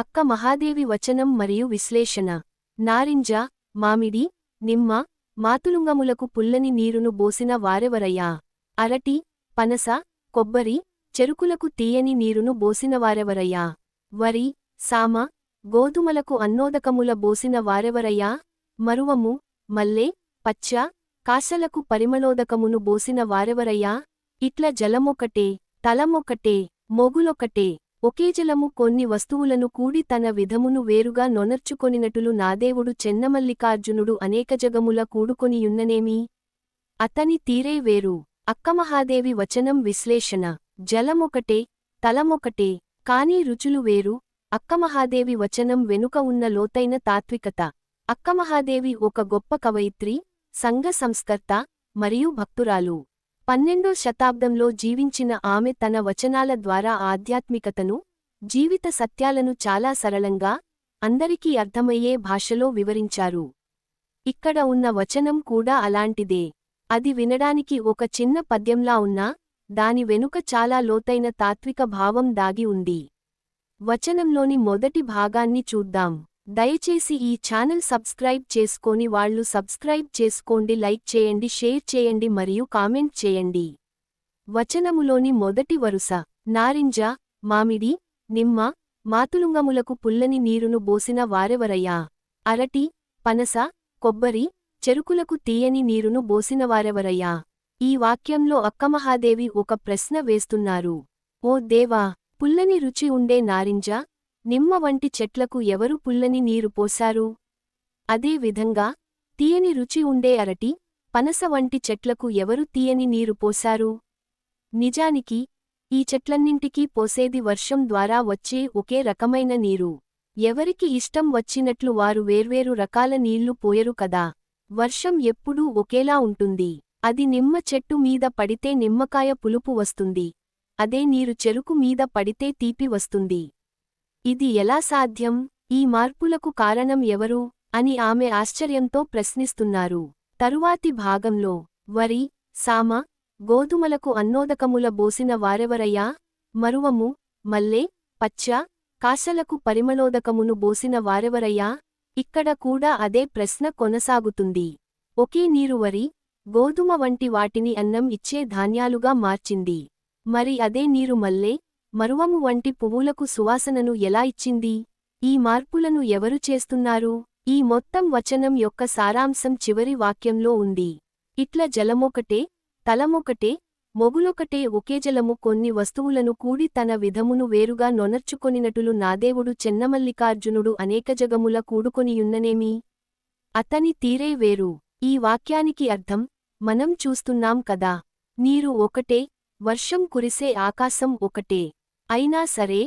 అక్క మహాదేవి వచనం మరియు విశ్లేషణ. నారింజ మామిడి నిమ్మ మాతులుంగములకు పుల్లని నీరును బోసిన వారెవరయ్యా? అరటి పనస కొబ్బరి చెరుకులకు తీయని నీరును బోసిన వారెవరయ్యా? వరి సామ గోధుమలకు అన్నోదకముల బోసిన వారెవరయ్యా? మరువము మల్లె పచ్చ కాశలకు పరిమళోదకమును బోసిన వారెవరయ్యా? ఇట్ల జలమొకటే తలమొకటే మొగులొకటే. ఒకే జలము కొన్ని వస్తువులను కూడి తన విధమును వేరుగా నొనర్చుకొనినటులు నాదేవుడు చెన్నమల్లికార్జునుడు అనేక జగముల కూడుకొనియున్ననేమి? అతని తీరే వేరు. అక్కమహాదేవి వచనం విశ్లేషణ. జలమొకటే తలమొకటే కాని రుచులు వేరు. అక్కమహాదేవి వచనం వెనుక ఉన్న లోతైన తాత్వికత. అక్కమహాదేవి ఒక గొప్ప కవయిత్రి సంఘ సంస్కర్త మరియు భక్తురాలు. పన్నెండో శతాబ్దంలో జీవించిన ఆమె తన వచనాల ద్వారా ఆధ్యాత్మికతను జీవిత సత్యాలను చాలా సరళంగా అందరికీ అర్థమయ్యే భాషలో వివరించారు. ఇక్కడ ఉన్న వచనం కూడా అలాంటిదే. అది వినడానికి ఒక చిన్న పద్యంలా ఉన్నా దాని వెనుక చాలా లోతైన తాత్విక భావం దాగి ఉంది. వచనంలోని మొదటి భాగాన్ని చూద్దాం. దయచేసి ఈ ఛానల్ సబ్స్క్రైబ్ చేసుకోని వాళ్ళు సబ్స్క్రైబ్ చేసుకోండి లైక్ చేయండి షేర్ చేయండి మరియు కామెంట్ చేయండి. వచనములోని మొదటి వరుస నారింజ మామిడి నిమ్మ మాతులుంగములకు పుల్లని నీరును బోసిన వారెవరయ్యా? అరటి పనస కొబ్బరి చెరుకులకు తీయని నీరును బోసినవారెవరయ్యా ఈ వాక్యంలో అక్కమహాదేవి ఒక ప్రశ్న వేస్తున్నారు. ఓ దేవా పుల్లని రుచి ఉండే నారింజ నిమ్మ వంటి చెట్లకు ఎవరు పుల్లని నీరు పోశారు? అదే విధంగా తీయని రుచి ఉండే అరటి పనస వంటి చెట్లకు ఎవరు తీయని నీరు పోశారు? నిజానికి ఈ చెట్లన్నింటికీ పోసేది వర్షం ద్వారా వచ్చే ఒకే రకమైన నీరు. ఎవరికి ఇష్టం వచ్చినట్లు వారు వేర్వేరు రకాల నీళ్ళు పోయరు కదా. వర్షం ఎప్పుడూ ఒకేలా ఉంటుంది. అది నిమ్మ చెట్టు మీద పడితే నిమ్మకాయ పులుపు వస్తుంది. అదే నీరు చెరుకు మీద పడితే తీపి వస్తుంది. ఇది ఎలా సాధ్యం? ఈ మార్పులకు కారణం ఎవరు? అని ఆమె ఆశ్చర్యంతో ప్రశ్నిస్తున్నారు. తరువాతి భాగంలో వరి సామ గోధుమలకు అన్నోదకముల బోసిన వారెవరయ్యా? మరువము మల్లె పచ్చ కాశలకు పరిమళోదకమును బోసిన వారెవరయ్యా? ఇక్కడ కూడా అదే ప్రశ్న కొనసాగుతుంది. ఒకే నీరు వరి గోధుమ వంటి వాటిని అన్నం ఇచ్చే ధాన్యాలుగా మార్చింది. మరి అదే నీరు మల్లె మరువము వంటి పువ్వులకు సువాసనను ఎలా ఇచ్చింది? ఈ మార్పులను ఎవరు చేస్తున్నారు? ఈ మొత్తం వచనం యొక్క సారాంశం చివరి వాక్యంలో ఉంది. ఇట్ల జలమొకటే తలమొకటే మొగులొకటే ఒకే జలము కొన్ని వస్తువులను కూడి తన విధమును వేరుగా నొనర్చుకొనినటులు నాదేవుడు చెన్నమల్లికార్జునుడు అనేక జగముల కూడుకొనియున్ననేమి? అతని తీరే వేరు. ఈ వాక్యానికి అర్థం మనం చూస్తున్నాం కదా. నీరు ఒకటే వర్షం కురిసే ఆకాశం ఒకటే. అయినా సరే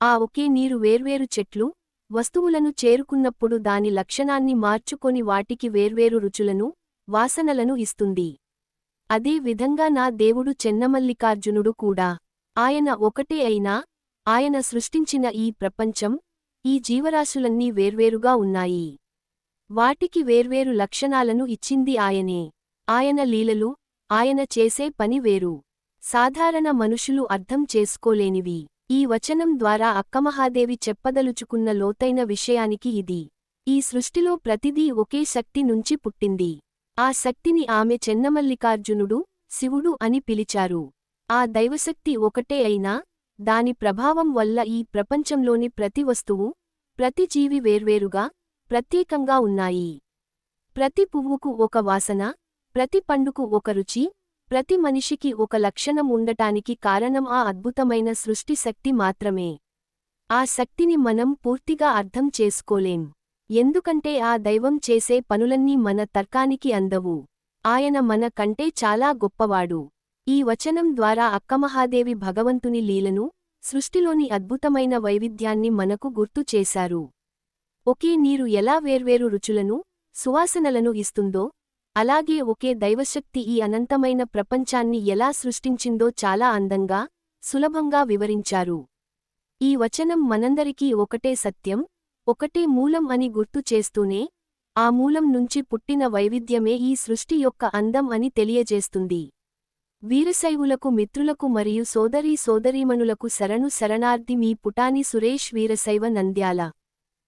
ఆ ఒకే నీరు వేర్వేరు చెట్లు వస్తువులను చేరుకున్నప్పుడు దాని లక్షణాన్ని మార్చుకొని వాటికి వేర్వేరు రుచులను వాసనలను ఇస్తుంది. అదే విధంగా నా దేవుడు చెన్నమల్లికార్జునుడు కూడా. ఆయన ఒకటే అయినా ఆయన సృష్టించిన ఈ ప్రపంచం ఈ జీవరాశులన్నీ వేర్వేరుగా ఉన్నాయి. వాటికి వేర్వేరు లక్షణాలను ఇచ్చింది ఆయనే. ఆయన లీలలు ఆయన చేసే పని వేరు. సాధారణ మనుషులు అర్థం చేసుకోలేనివి. ఈ వచనం ద్వారా అక్కమహాదేవి చెప్పదలుచుకున్న లోతైన విషయానికి ఇది. ఈ సృష్టిలో ప్రతిదీ ఒకే శక్తి నుంచి పుట్టింది. ఆ శక్తిని ఆమె చెన్నమల్లికార్జునుడు శివుడు అని పిలిచారు. ఆ దైవశక్తి ఒకటే అయినా దాని ప్రభావం వల్ల ఈ ప్రపంచంలోని ప్రతి వస్తువు ప్రతి జీవి వేర్వేరుగా ప్రత్యేకంగా ఉన్నాయి. ప్రతి పువ్వుకు ఒక వాసన ప్రతి పండుకు ఒక రుచి ప్రతి మనిషికి ఒక లక్షణం ఉండటానికి కారణం ఆ అద్భుతమైన సృష్టి శక్తి మాత్రమే. ఆ శక్తిని మనం పూర్తిగా అర్థం చేసుకోలేం. ఎందుకంటే ఆ దైవం చేసే పనులన్నీ మన తర్కానికి అందవు. ఆయన మన కంటే చాలా గొప్పవాడు. ఈ వచనం ద్వారా అక్కమహాదేవి భగవంతుని లీలను సృష్టిలోని అద్భుతమైన వైవిధ్యాన్ని మనకు గుర్తు చేశారు. ఒకే నీరు ఎలా వేర్వేరు రుచులను సువాసనలను ఇస్తుందో అలాగే ఒకే దైవశక్తి ఈ అనంతమైన ప్రపంచాన్ని ఎలా సృష్టించిందో చాలా అందంగా సులభంగా వివరించారు. ఈ వచనం మనందరికీ ఒకటే సత్యం ఒకటే మూలం అని గుర్తు చేస్తూనే ఆ మూలం నుంచి పుట్టిన వైవిధ్యమే ఈ సృష్టి యొక్క అందం అని తెలియజేస్తుంది. వీరశైవులకు మిత్రులకు మరియు సోదరీ సోదరీమణులకు శరణు శరణార్థి మీ పుటాని సురేష్ వీరశైవ నంద్యాల.